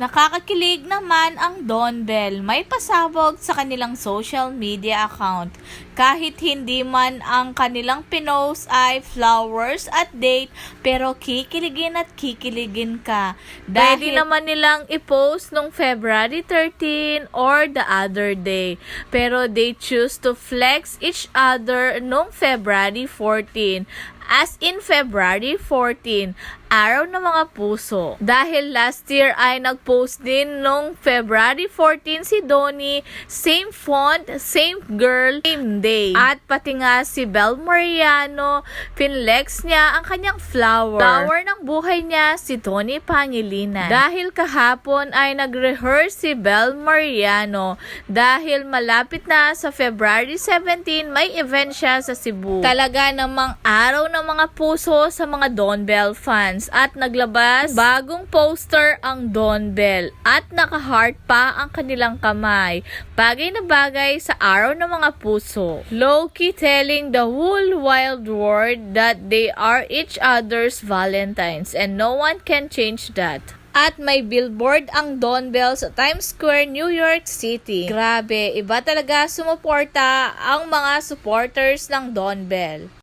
Nakakakilig naman ang Don Bell. May pasabog sa kanilang social media account. Kahit hindi man ang kanilang pinost ay flowers at date, pero kikiligin at kikiligin ka. Pwede naman nilang i-post nung February 13 or the other day. Pero they choose to flex each other nung February 14 as in February 14, araw ng mga puso. Dahil last year ay nag-post din nung February 14 si Donnie, same font, same girl, same day. At pati nga si Bel Mariano, pinlex niya ang kanyang flower. Flower ng buhay niya si Tony Pangilinan. Dahil kahapon ay nag-rehearse si Bel Mariano dahil malapit na sa February 17 may event siya sa Cebu. Talaga namang araw ng mga puso sa mga Don Bell fans at naglabas bagong poster ang Don Bell at naka-heart pa ang kanilang kamay. Bagay na bagay sa araw ng mga puso. Low-key telling the whole wild world that they are each other's valentines and no one can change that. At may billboard ang Don Bell sa Times Square, New York City. Grabe, iba talaga sumuporta ang mga supporters ng Don Bell.